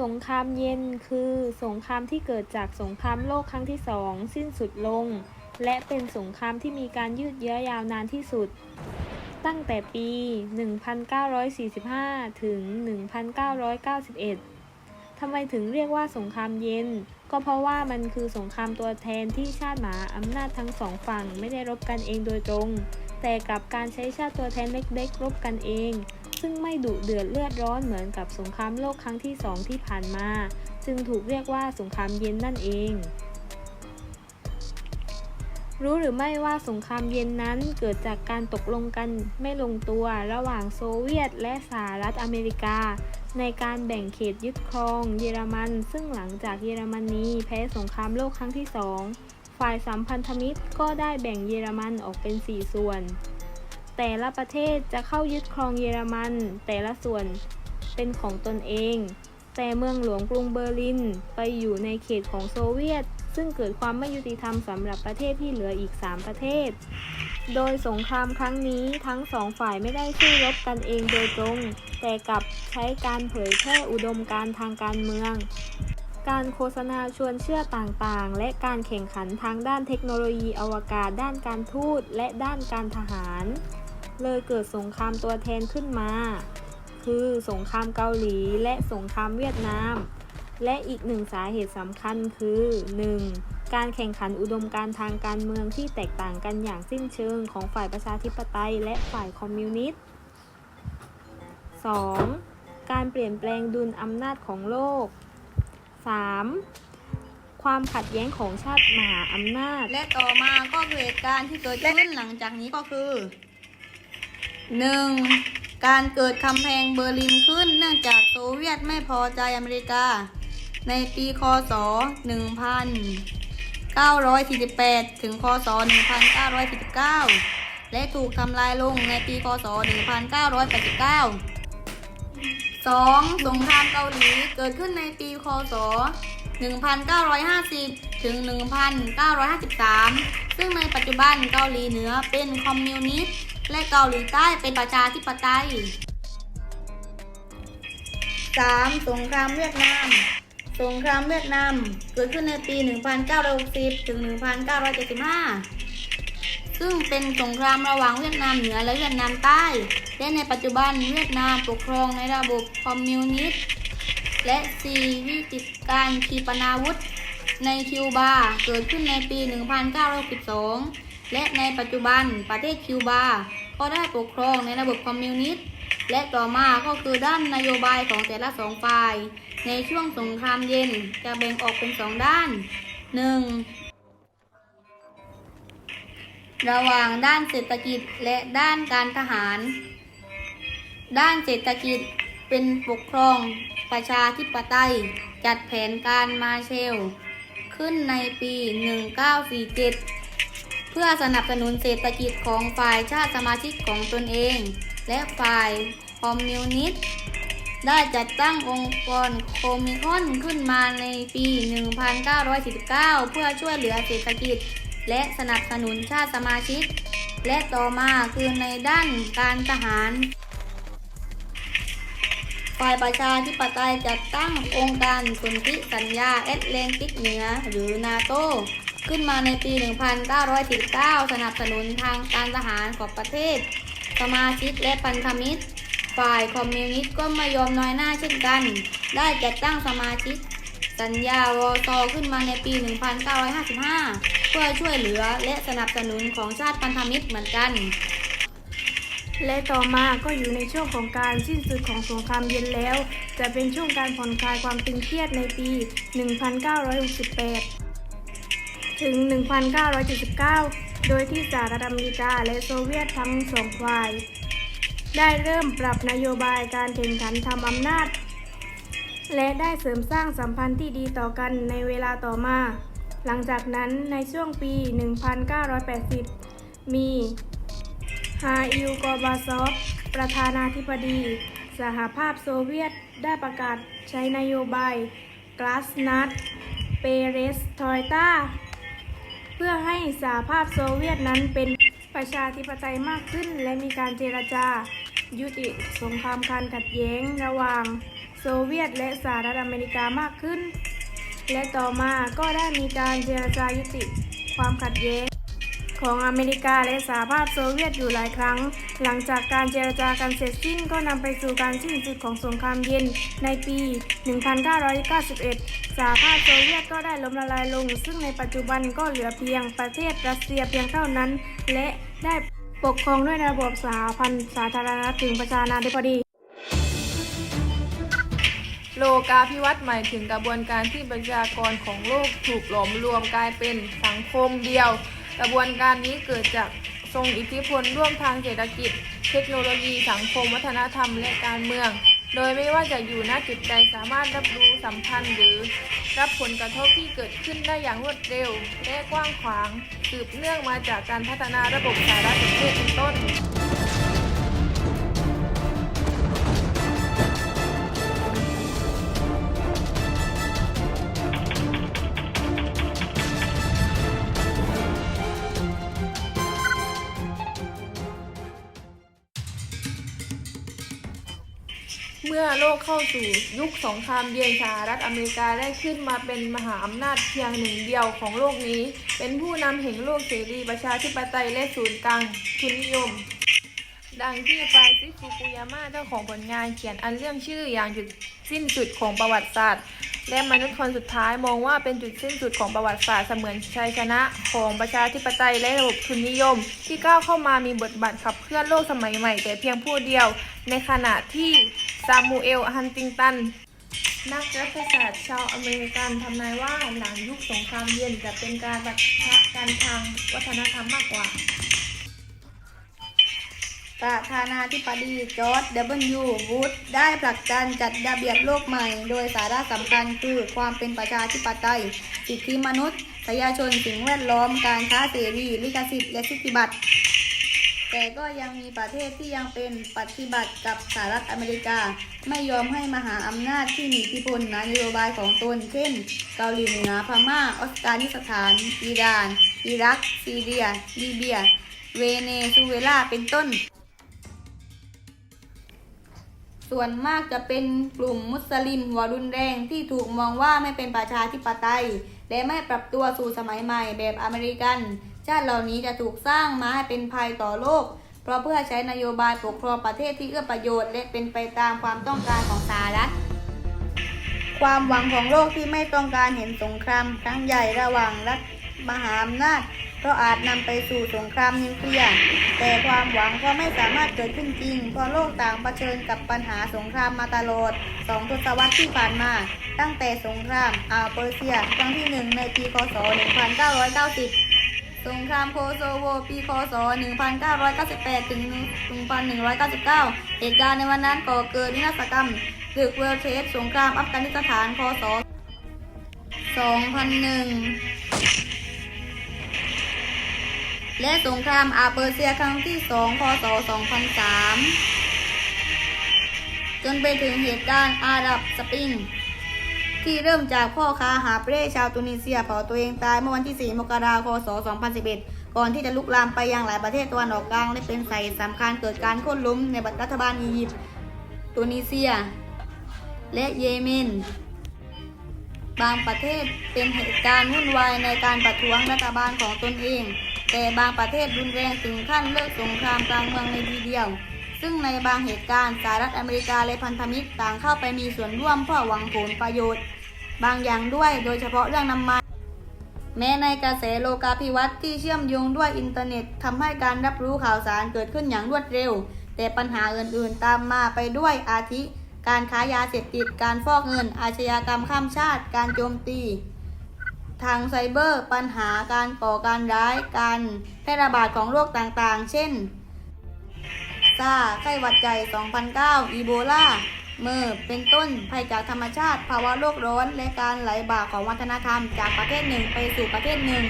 สงครามเย็นคือ สงครามที่เกิดจากสงครามโลกครั้งที่สองสิ้นสุดลง และเป็นสงครามที่มีการยืดเยื้อยาวนานที่สุด ตั้งแต่ปี 1945 ถึง 1991 ทำไมถึงเรียกว่าสงครามเย็น ก็เพราะว่ามันคือสงครามตัวแทนที่ชาติหมาอำนาจทั้งสองฝั่งไม่ได้รบกันเองโดยตรง แต่กลับการใช้ชาติตัวแทนเล็กๆรบกันเอง ซึ่งไม่ดุเดือดเลือดร้อนเหมือนกับสงครามโลกครั้งที่สองที่ผ่านมา จึงถูกเรียกว่าสงครามเย็นนั่นเอง รู้หรือไม่ว่าสงครามเย็นนั้นเกิดจากการตกลงกันไม่ลงตัวระหว่างโซเวียตและสหรัฐอเมริกา ในการแบ่งเขตยึดครองเยอรมัน ซึ่งหลังจากเยอรมนีแพ้สงครามโลกครั้งที่สองฝ่ายสัมพันธมิตรก็ได้แบ่งเยอรมันออกเป็น 4 ส่วน แต่ละประเทศจะเข้ายึดครองเยอรมัน แต่ละส่วนเป็นของตนเอง แต่เมืองหลวงกรุงเบอร์ลินไปอยู่ในเขตของโซเวียต ซึ่งเกิดความไม่ยุติธรรมสำหรับประเทศที่เหลืออีก 3 ประเทศ โดยสงครามครั้งนี้ทั้งสองฝ่ายไม่ได้สู้รบกันเองโดยตรง แต่กลับใช้การเผยแพร่อุดมการทางการเมือง การโฆษณาชวนเชื่อต่างๆ และการแข่งขันทางด้านเทคโนโลยีอวกาศ ด้านการทูตและด้านการทหาร เลยเกิดสงครามตัวแทนขึ้นมา คือสงครามเกาหลีและสงครามเวียดนาม และอีกหนึ่งสาเหตุสำคัญคือ 1. การแข่งขันอุดมการทางการเมืองที่แตกต่างกันอย่างสิ้นเชิงของฝ่ายประชาธิปไตยและฝ่ายคอมมิวนิสต์ 2. การเปลี่ยนแปลงดุลอำนาจของโลก 3. ความขัดแย้งของชาติมหาอำนาจ และต่อมาก็คือเหตุการณ์ที่เกิดขึ้นหลังจากนี้ก็คือ 1. การเกิดกำแพงเบอร์ลินขึ้นเนื่องจากโซเวียตไม่พอใจอเมริกา ในปีคศ 1948 ถึงคศ 1949 และถูกทำลายลงในปีคศ 1989 2. สงครามเกาหลีเกิดขึ้นในปีคศ 1950 ถึง 1953 ซึ่งในปัจจุบันเกาหลีเหนือเป็นคอมมิวนิสต์ และเกาหลีใต้เป็นประชาธิปไตย 3. สงครามเวียดนาม สงครามเวียดนาม เกิดขึ้นในปี 1960 ถึง 1975 ซึ่งเป็นสงครามระหว่างเวียดนามเหนือและเวียดนามใต้ และในปัจจุบันเวียดนามปกครองในระบบคอมมิวนิสต์ และซีวิจิตการขีปนาวุธ ในคิวบา เกิดขึ้นในปี 1962 และในปัจจุบันประเทศคิวบา ก็ได้ปกครองในระบบคอมมิวนิสต์ และต่อมาก็คือด้านนโยบายของแต่ละสองฝ่าย ในช่วงสงครามเย็นจะแบ่งออกเป็นสองด้าน 1. ระหว่างด้านเศรษฐกิจและด้านการทหาร ด้านเศรษฐกิจเป็นปกครองประชาธิปไตย จัดแผนการมาเชล ขึ้นในปี 1947 เพื่อสนับสนุนเศรษฐกิจของฝ่ายชาติสมาชิกของตนเอง และฝ่ายคอมมิวนิสต์ได้จัดตั้งองค์กรโคมิคอนขึ้นมาในปี 1949 เพื่อช่วยเหลือเศรษฐกิจ และสนับสนุนชาติสมาชิก และต่อมาคือในด้านการทหาร ฝ่ายประชาธิปไตยจัดตั้งองค์การสนธิสัญญาแอตแลนติกเหนือหรือนาโต ขึ้นมาในปี 1949 สนับสนุนทางการทหารของประเทศ สมาชิกและพันธมิตร ฝ่ายคอมมิวนิสต์ก็ไม่ยอมน้อยหน้าเช่นกัน ได้จัดตั้งสมาชิก สัญญาวอตอขึ้นมาในปี 1955 เพื่อช่วยเหลือและสนับสนุนของชาติพันธมิตรเหมือนกัน และต่อมาก็อยู่ในช่วงของการสิ้นสุดของสงครามเย็นแล้ว จะเป็นช่วงการผ่อนคลายความตึงเครียดในปี 1968 ถึง 1979 โดยที่สหรัฐอเมริกาและโซเวียตทั้งสองฝ่าย ได้เริ่มปรับนโยบายการแข่งขันทำอำนาจ และได้เสริมสร้างสัมพันธ์ที่ดีต่อกันในเวลาต่อมา หลังจากนั้นในช่วงปี 1980 มีฮาอิลกอบาซอฟประธานาธิบดี สหภาพโซเวียตได้ประกาศใช้นโยบายกลาสนัดเปเรสทอยต้า พื่อให้สหภาพโซเวียตนั้นเป็นประชาธิปไตยมากขึ้น และมีการเจรจา ยุติสงครามการขัดแย้งระหว่างโซเวียตและสหรัฐอเมริกามากขึ้น และต่อมาก็ได้มีการเจรจายุติความขัดแย้งของอเมริกาและสหภาพโซเวียตอยู่หลายครั้ง หลังจากการเจรจากันเสร็จสิ้นก็นำไปสู่การสิ้นสุดของสงครามเย็นในปี 1991 สหภาพโซเวียตก็ได้ล้มละลายลง ซึ่งในปัจจุบันก็เหลือเพียงประเทศรัสเซียเพียงเท่านั้น และได้ปกครองด้วยระบบสหพันธ์สาธารณรัฐถึงประชานาธิปไตยโลกาภิวัตน์หมายถึงกระบวนการที่ประชากรของโลกถูกหลอมรวมกลายเป็นสังคมเดียว กระบวนการนี้เกิดจากทรงอิทธิพลร่วมทางเศรษฐกิจ เทคโนโลยีสังคม วัฒนธรรมและการเมือง โดยไม่ว่าจะอยู่ณจุดใดสามารถรับรู้สัมพันธ์หรือรับผลกระทบที่เกิดขึ้นได้อย่างรวดเร็ว และกว้างขวาง สืบเนื่องมาจากการพัฒนาระบบสารสนเทศเป็นต้น มื่อโลกเข้าสู่ยุคสงครามเย็นสหรัฐอเมริกาได้ขึ้นมาเป็นมหาอำนาจเพียงหนึ่งเดียวของโลกนี้ เป็นผู้นำแห่งโลกเสรีประชาธิปไตยและศูนย์กลางทุนนิยม ดังที่ฟรานซิสฟุกุยาม่าเจ้าของผลงานเขียนอันเรื่องชื่ออย่างจุดสิ้นสุดของประวัติศาสตร์ และมนุษย์คนสุดท้ายมองว่าเป็นจุดสิ้นสุดของประวัติศาสตร์เสมือนชัยชนะของประชาธิปไตยและระบบทุนนิยม ที่ก้าวเข้ามามีบทบาทขับเคลื่อนโลกสมัยใหม่แต่เพียงผู้เดียว ในขณะที่ ซามูเอล ฮันติงตัน นักรัฐศาสตร์ชาวอเมริกันทำนายว่าหลังยุคสงครามเย็นจะเป็นการปะทะกันทางวัฒนธรรมมากกว่า ประธานาธิบดีจอร์จ W. วูดได้ผลักดันจัดระเบียบโลกใหม่ โดยสาระสำคัญคือความเป็นประชาธิปไตย สิทธิมนุษยชนสิ่งแวดล้อมการค้าเสรีลิขสิทธิ์และสิทธิบัตร แต่ก็ยังมีประเทศที่ยังเป็นปฏิบัติกับสหรัฐอเมริกา ไม่ยอมให้มหาอำนาจที่มีอิทธิพลในนโยบายของตน เช่น เกาหลีเหนือพม่าออสกานิสถาน อิหร่าน อิรัก ซีเรีย ลิเบีย เวเนซุเอลาเป็นต้น ส่วนมากจะเป็นกลุ่มมุสลิมหัวรุนแรงที่ถูกมองว่าไม่เป็นประชาธิปไตย และไม่ปรับตัวสู่สมัยใหม่แบบอเมริกัน ชาติเหล่านี้จะถูกสร้างมาให้เป็นภัยต่อโลก เพราะเพื่อใช้นโยบายปกครองประเทศที่เอื้อประโยชน์ และเป็นไปตามความต้องการของสหรัฐ ความหวังของโลกที่ไม่ต้องการเห็นสงครามครั้งใหญ่ระหว่างรัฐมหาอำนาจเพราะอาจนำไปสู่สงครามนิวเคลียร์แต่ความหวังก็ไม่สามารถเกิดขึ้นจริง เพราะโลกต่างเผชิญกับปัญหาสงครามมาตลอดสองทศวรรษที่ผ่านมา ตั้งแต่สงครามอาเปอร์เซีย ครั้งที่หนึ่งในปีคศ 1990 สงครามโคโซโวปีคศ 1998 ถึง 1199 เหตุการณ์ในวันนั้นก่อเกิดนิรศกรรมตึกเวลเทสสงครามอัฟกานิสถาน คศ 2001 และสงครามอาเปอร์เซียครั้งที่2พศ2003 จนไปถึงเหตุการณ์อาหรับสปริง ที่เริ่มจากพ่อค้าหาบเร่ชาวตุนิเซียเผาตัวเองตายเมื่อวันที่ 4 มกราคมศ2011 ก่อนที่จะลุกลามไปยังหลายประเทศตะวันออกกลางและเป็นสาเหตุสำคัญเกิดการโค่นล้มในรัฐบาลอียิปต์ตุนิเซีย และเยเมน บางประเทศเป็นเหตุการณ์วุ่นวายในการประท้วงรัฐบาลของตนเอง แต่บางประเทศรุนแรงถึงขั้นเลิกสงครามกลางเมืองในทีเดียว ซึ่งในบางเหตุการณ์สหรัฐอเมริกาและพันธมิตรต่างเข้าไปมีส่วนร่วมเพื่อหวังผลประโยชน์ บางอย่างด้วยโดยเฉพาะเรื่องน้ำมันแม้ในกระแสโลกาภิวัตน์ที่เชื่อมโยงด้วยอินเทอร์เน็ตทำให้การรับรู้ข่าวสารเกิดขึ้นอย่างรวดเร็ว แต่ปัญหาอื่นๆตามมาไปด้วยอาทิ การค้ายาเสพติดการฟอกเงิน อาชญากรรมข้ามชาติ การโจมตี ทางไซเบอร์ ปัญหาการก่อการร้าย การแพร่ระบาดของโรคต่างๆ เช่น ซาไข้หวัดใหญ่2009 อีโบลาเมอร์เป็นต้น ภัยจากธรรมชาติ ภาวะโลกร้อน และการไหลบ่าของวัฒนธรรม จากประเทศหนึ่งไปสู่ประเทศหนึ่ง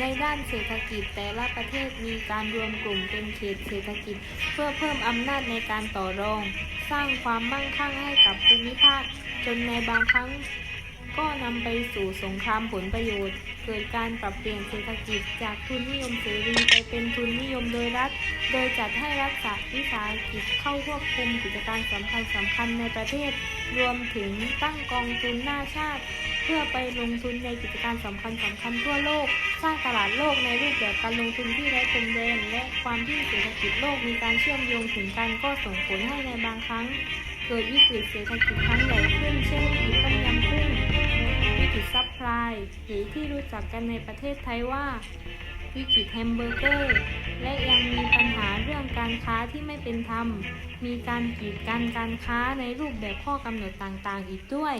ในด้านเศรษฐกิจแต่ละประเทศมีการรวมกลุ่มเป็นเขตเศรษฐกิจ เพื่อเพิ่มอำนาจในการต่อรอง สร้างความมั่งคั่งให้กับภูมิภาค จนในบางครั้ง ก็นำไปสู่สงครามผลประโยชน์ เกิดการปรับเปลี่ยนเศรษฐกิจจากทุนนิยมเสรีไปเป็นทุนนิยมโดยรัฐ โดยจัดให้รัฐวิสาหกิจเข้าควบคุมกิจการสำคัญสำคัญในประเทศ รวมถึงตั้งกองทุนหน้าชาติ เพื่อไปลงทุนในกิจการสำคัญสำคัญทั่วโลก สร้างตลาดโลกในรูปแบบการลงทุนที่ไร้พรมแดนและ ความที่เศรษฐกิจโลกมีการเชื่อมโยงถึงกันก็ส่งผลให้ในบางครั้ง เกิดวิกฤตเศรษฐกิจครั้งใหญ่ขึ้น เช่นวิกฤตต้มยำกุ้งวิกฤตซับพลายหรือที่รู้จักกันในประเทศไทยว่า วิกฤตแฮมเบอร์เกอร์ และยังมีปัญหาเรื่องการค้าที่ไม่เป็นธรรม มีการกีดกันการค้าในรูปแบบข้อกำหนดต่างๆ อีกด้วย